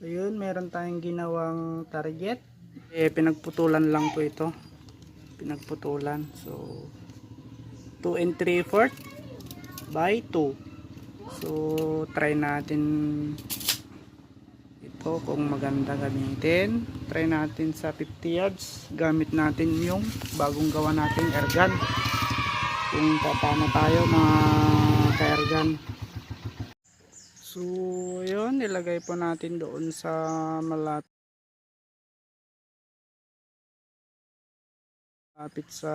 Ayun, meron tayong ginawang target. Eh, pinagputulan lang po ito. Pinagputulan. So, 2 and 3 fourth by 2. So, try natin ito kung maganda gamitin. Try natin sa 50 yards. Gamit natin yung bagong gawa nating airgun. Kung tatama tayo mga ka-airgun. So, yun, nilagay po natin doon sa malat lapit sa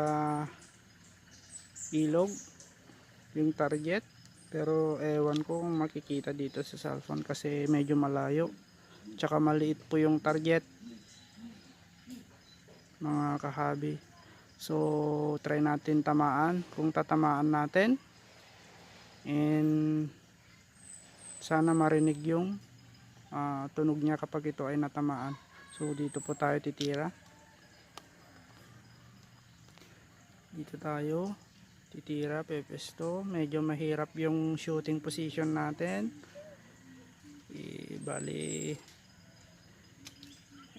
ilog yung target. Pero ewan ko kung makikita dito sa cellphone kasi medyo malayo. Tsaka maliit po yung target mga kahabi. So try natin tamaan. Kung tatamaan natin and sana marinig yung ah, tunog niya kapag ito ay natamaan. So dito po tayo titira. Dito tayo titira pepesto. Medyo mahirap yung shooting position natin. I, bali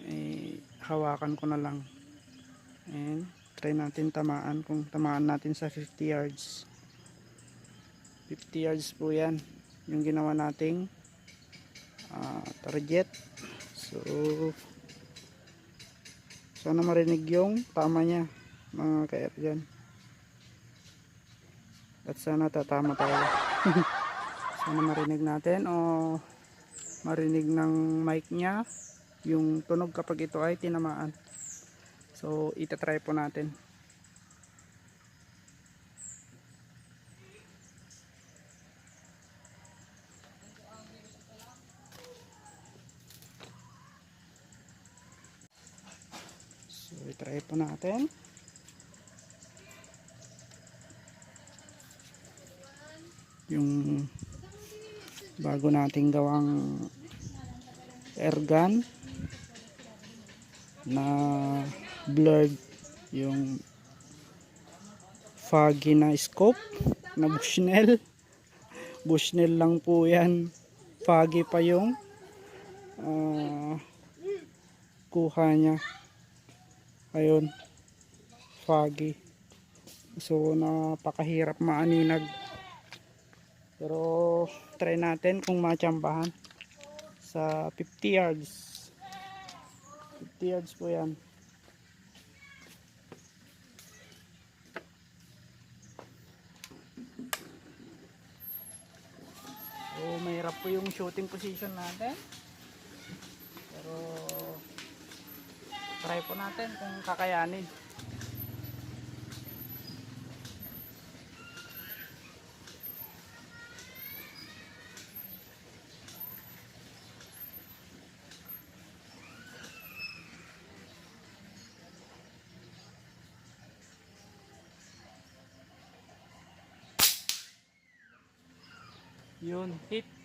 eh, hawakan ko na lang. And try natin tamaan kung tamaan natin sa 50 yards. 50 yards po yan yung ginawa nating ah, target. So sana marinig yung tama niya mga ka dyan. At sana tatama tayo. Sana marinig natin o marinig ng mic niya yung tunog kapag ito ay tinamaan. So itatry po natin so itry po natin. Yung bago nating gawang airgun na blurred yung foggy na scope na bushnell. Bushnell lang po yan. Foggy pa yung ah, kuha niya ayun foggy so napakahirap maaninag pero try natin kung matsambahan sa 50 yards. 50 yards po yan. So mahirap po yung shooting position natin. Pero try po natin kung kakayanin. Yun, hit.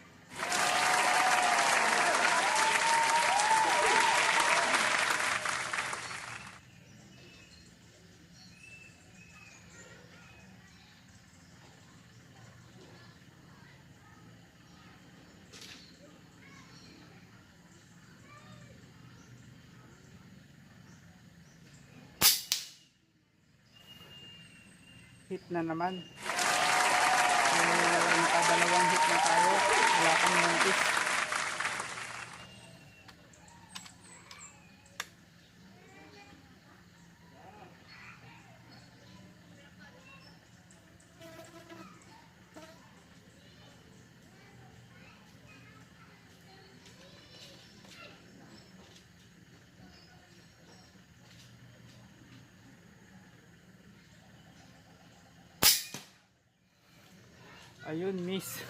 Hit na naman. So, nakadalawang hit na tayo. Wala kang notice. Ayun, miss.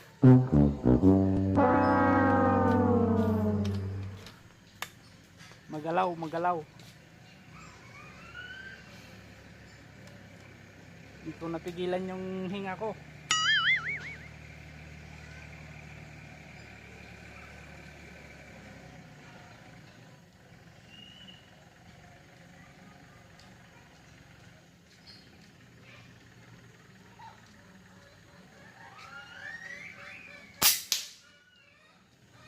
Magalaw, magalaw. Dito napigilan yung hinga ko.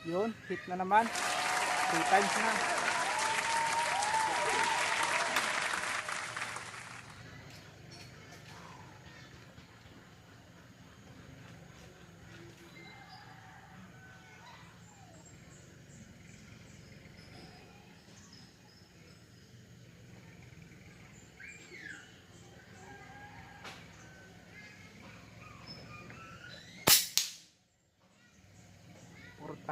Yun, hit na naman. 3 times na.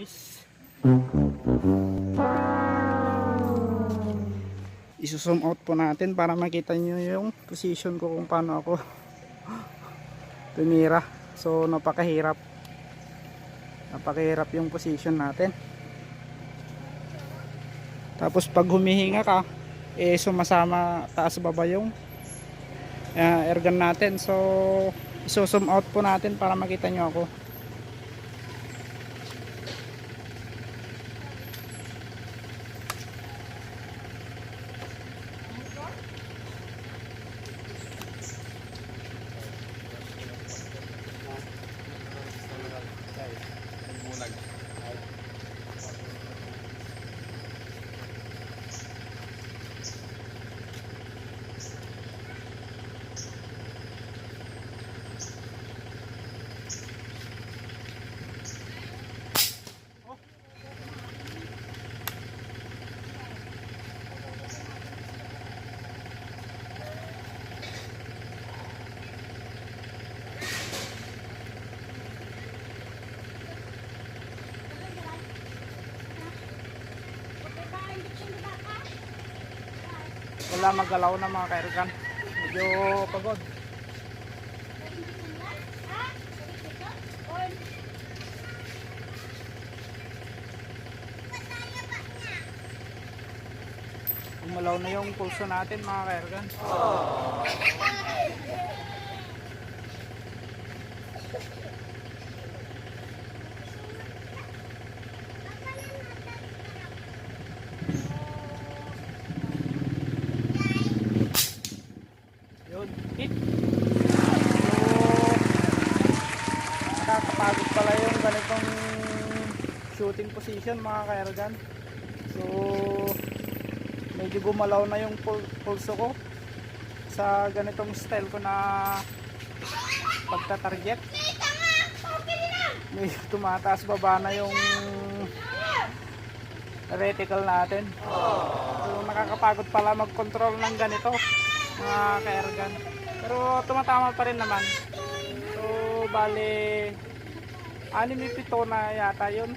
miss. Isusum out po natin para makita nyo yung position ko kung paano ako tumira. So napakahirap. Napakahirap yung position natin. Tapos pag humihinga ka, eh sumasama taas baba yung uh, airgun natin. So isusum out po natin para makita nyo ako. Wala magalaw na mga kairgan. Medyo pagod. Umalaw na yung pulso natin mga kairgan. Yun, hit. So, nakakapagod pala yung ganitong shooting position mga kairgan. So, medyo gumalaw na yung pul pulso ko sa ganitong style ko na pagta-target. Medyo tumataas baba na yung reticle natin. So, nakakapagod pala mag-control ng ganito mga ka-airgun. Pero tumatama pa rin naman. So, bali, anime pito na yata yun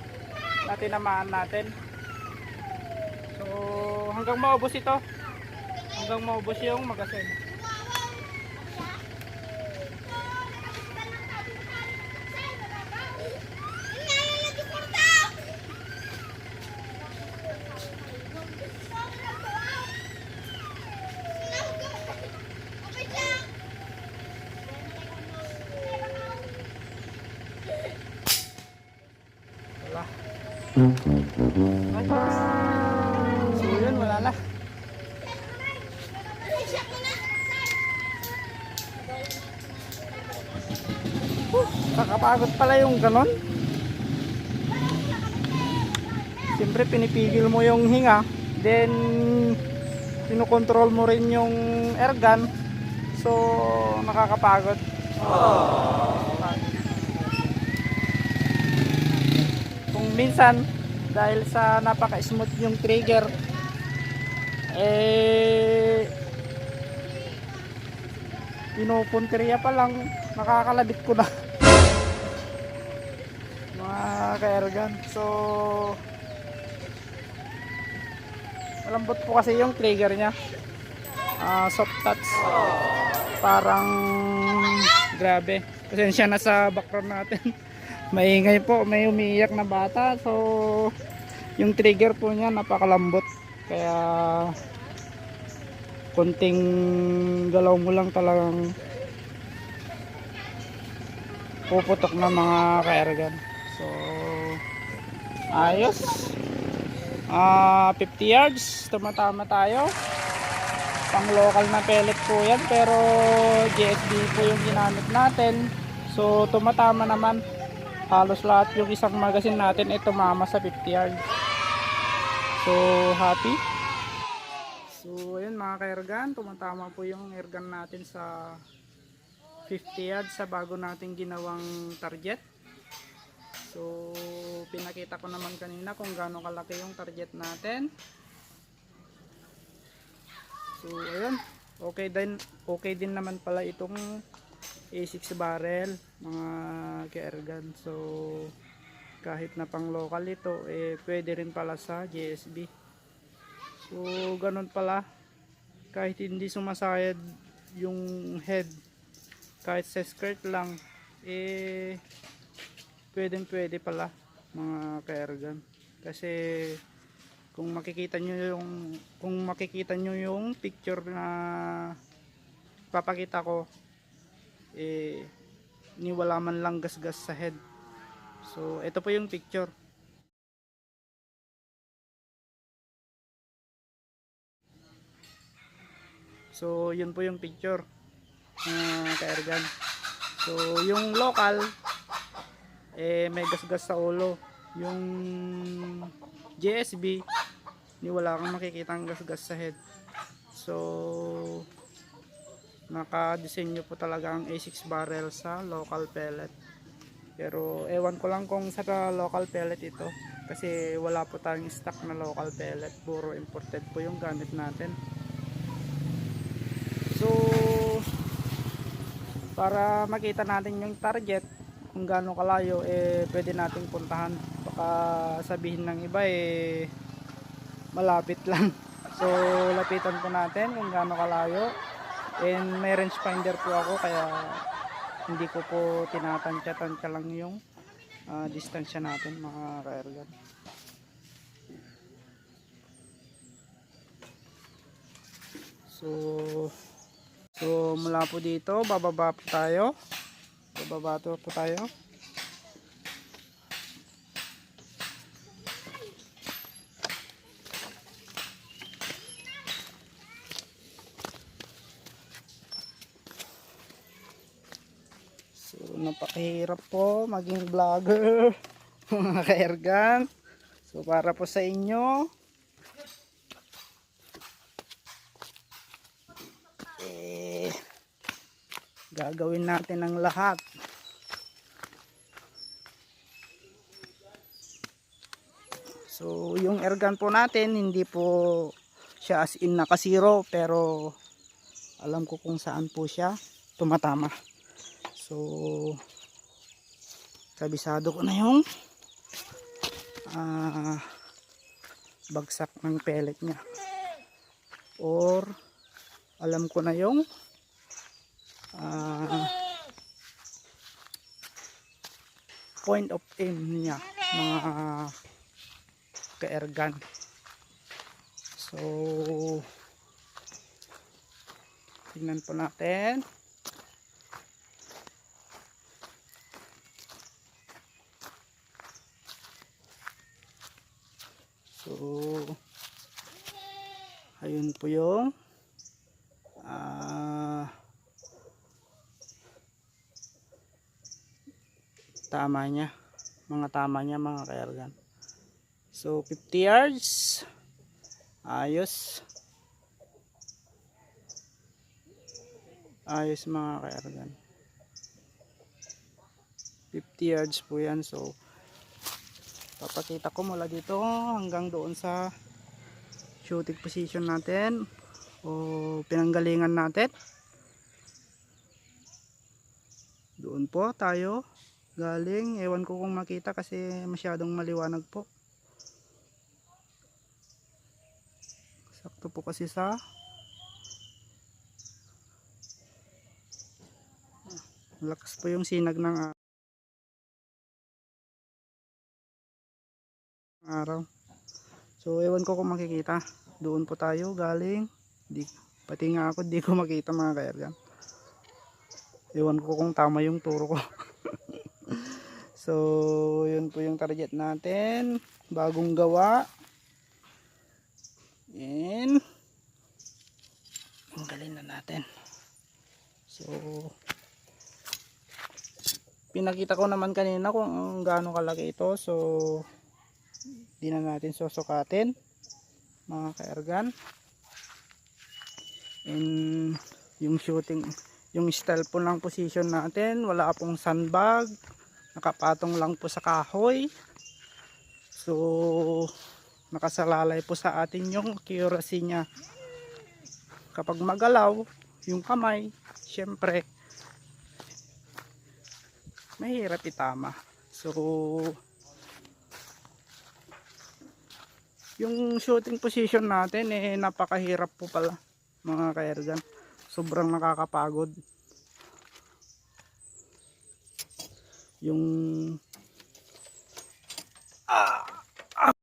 na tinamaan natin. So, hanggang maubos ito. Hanggang maubos yung magasin. Kakapagod pala yung ganon. Siyempre pinipigil mo yung hinga. Then, kinukontrol mo rin yung airgun. So, nakakapagod. Kung minsan, dahil sa napaka-smooth yung trigger, eh, pinupunteriya pa lang, nakakalabit ko na. Mga ka-ergan. So, malambot po kasi yung trigger niya. Ah, soft touch. Parang grabe. Pasensya na sa background natin. Maingay po, may umiiyak na bata. So, yung trigger po niya napakalambot. Kaya konting galaw mo lang talagang puputok na mga ka-ergan. So, ayos. Ah, 50 yards, tumatama tayo. Pang local na pellet po yan, pero GSB po yung ginamit natin. So, tumatama naman. Halos lahat yung isang magazine natin ay tumama sa 50 yards. So, happy. So, ayun mga ka-ergan, tumatama po yung airgun natin sa 50 yards sa bago nating ginawang target. So, pinakita ko naman kanina kung gaano kalaki yung target natin. So, ayun. Okay din, okay din naman pala itong A6 barrel, mga ka-ergan. So, kahit na pang local ito, eh, pwede rin pala sa GSB. So, ganun pala. Kahit hindi sumasayad yung head, kahit sa skirt lang, eh, pwedeng pwede pala mga ka-ergan. Kasi, kung makikita nyo yung, kung makikita nyo yung picture na papakita ko, eh, ni wala man lang gasgas sa head. So, ito po yung picture. So, yun po yung picture mga ka-ergan. So, yung local, eh, may gasgas sa ulo. Yung GSB, ni wala kang makikitang gasgas sa head. So, naka-disenyo po talaga ang A6 barrel sa local pellet. Pero, ewan ko lang kung sa local pellet ito. Kasi wala po tayong stock na local pellet. Puro imported po yung gamit natin. So, para makita natin yung target, kung gaano kalayo, eh, pwede nating puntahan. Baka sabihin ng iba, eh, malapit lang. So, lapitan po natin kung gaano kalayo. And may range finder po ako, kaya hindi ko po tinatansya-tansya lang yung ah, distansya natin, mga ka-airgun. So, So mula po dito, bababa po tayo. Bababa to po tayo. So napakahirap po maging vlogger mga ka-ergan. So para po sa inyo, gagawin natin ang lahat. So yung airgun po natin hindi po siya as in naka zero pero alam ko kung saan po siya tumatama. So kabisado ko na yung ah, bagsak ng pellet niya. Or alam ko na yung ah, point of aim niya mga ka-airgun so tingnan po natin. So ayun po yung ah tama niya. Mga tama niya mga kaergan. So 50 yards. Ayos. Ayos mga kaergan. 50 yards po yan. So papakita ko mula dito hanggang doon sa shooting position natin o pinanggalingan natin. Doon po tayo galing. Ewan ko kung makita kasi masyadong maliwanag po. Sakto po kasi sa lakas po yung sinag ng araw. So ewan ko kung makikita. Doon po tayo. Galing. Di, pati nga ako di ko makita mga kaergan. Ewan ko kung tama yung turo ko so yun po yung target natin. Bagong gawa. And tanggalin na natin. So pinakita ko naman kanina kung gaano kalaki ito. So di na natin susukatin mga kaergan. And yung shooting yung style po ng position natin wala pong sandbag nakapatong lang po sa kahoy. So nakasalalay po sa atin yung accuracy niya. Kapag magalaw yung kamay syempre mahirap itama. So yung shooting position natin eh napakahirap po pala mga kaergan sobrang nakakapagod yung ah, ah.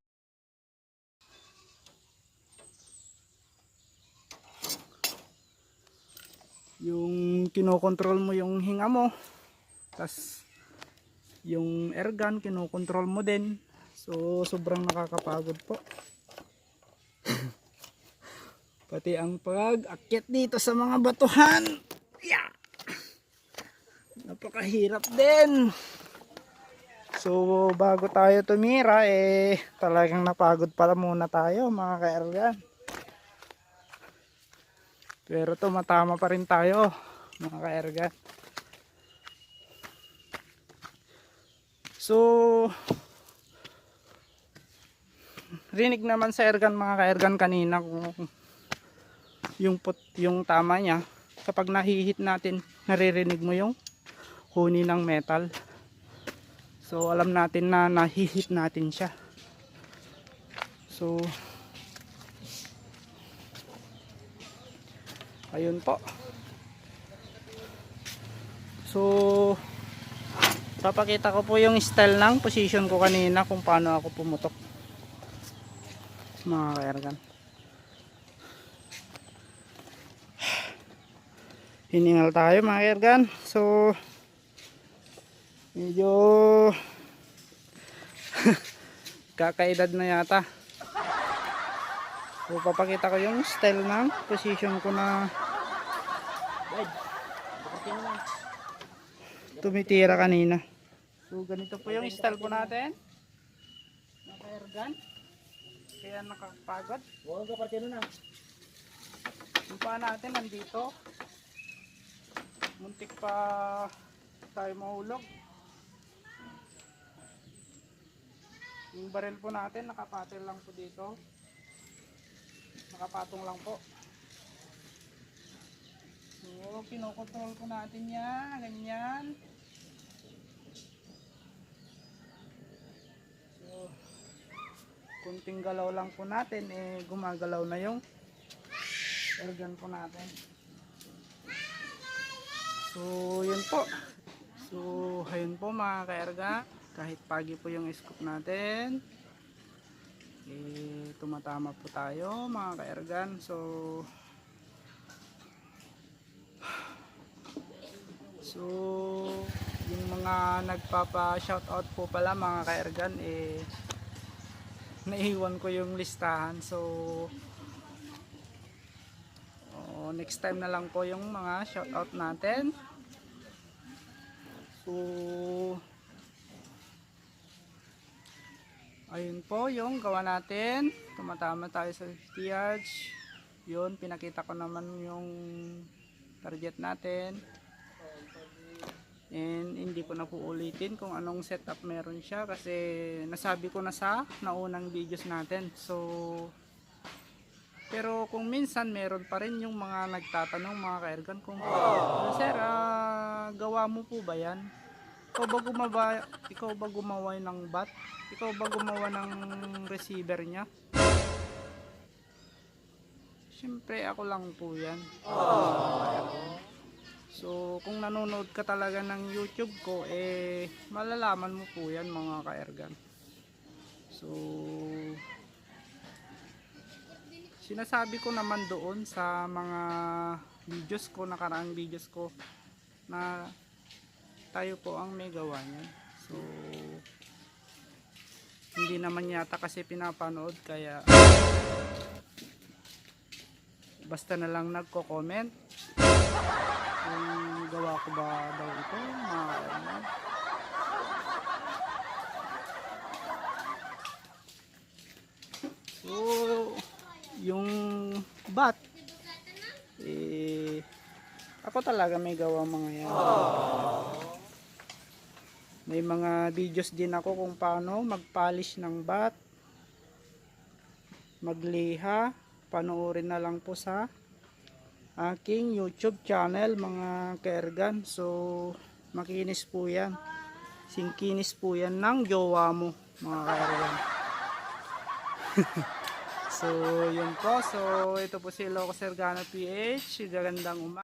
yung kinokontrol mo yung hinga mo tas yung airgun kinokontrol mo din so sobrang nakakapagod po pati ang pag-akyat dito sa mga batuhan yeah. napakahirap din so bago tayo tumira eh talagang napagod pala muna tayo mga kaergan pero tumatama pa rin tayo mga kaergan so rinig naman sa ergan mga kaergan kanina kung yung put, yung tama niya. Kapag nahihit natin naririnig mo yung huni ng metal so alam natin na nahihit natin siya. So ayun po. So papakita ko po yung style ng position ko kanina kung paano ako pumutok. Mga kaergan. Hiningal tayo mga kaergan. So medyo kakaedad na yata. So papakita ko yung style ng position ko na tumitira kanina. So ganito po yung style po natin. Mga kaergan kaya nakakapagod Huwag ka partino na. yung paa natin nandito. Muntik pa tayo mahulog yung baril po natin nakapatel lang po dito. Nakapatong lang po. So kinokontrol po natin yan. Ganyan. So kunting galaw lang po natin. Eh gumagalaw na yung organ po natin. So yun po. So ayun po mga kaerga kahit pagi po yung scoop natin. Eh tumatama po tayo mga kaergan. So so yung mga nagpapa shoutout po pala mga kaergan eh naiwan ko yung listahan. So oh, next time na lang po yung mga shoutout natin. So ayun po yung gawa natin. Tumatama tayo sa 50 yards yun pinakita ko naman yung target natin. And hindi ko na po ulitin kung anong setup meron siya kasi nasabi ko na sa naunang videos natin. So pero kung minsan meron pa rin yung mga nagtatanong mga kaergan kung sir ah, gawa mo po ba yan Ikaw ba gumawa, ikaw ba gumawa ng bat? Ikaw ba gumawa ng receiver niya? Siyempre ako lang po yan. So kung nanonood ka talaga ng YouTube ko, eh malalaman mo po yan mga ka-ergan. So sinasabi ko naman doon sa mga videos ko, nakaraang videos ko na tayo po ang may gawa niyan. So hindi naman yata kasi pinapanood kaya basta na lang nagko-comment kung gawa ko ba daw ito mga ano. So yung bat eh ako talaga may gawa mga yan. May mga videos din ako kung paano mag-polish ng bat, magliha, panoorin na lang po sa aking YouTube channel mga kaergan. So makinis po yan. Singkinis po yan ng jowa mo mga kaergan. so yun po. So ito po si Loco Sergano PH. Gagandang umaga.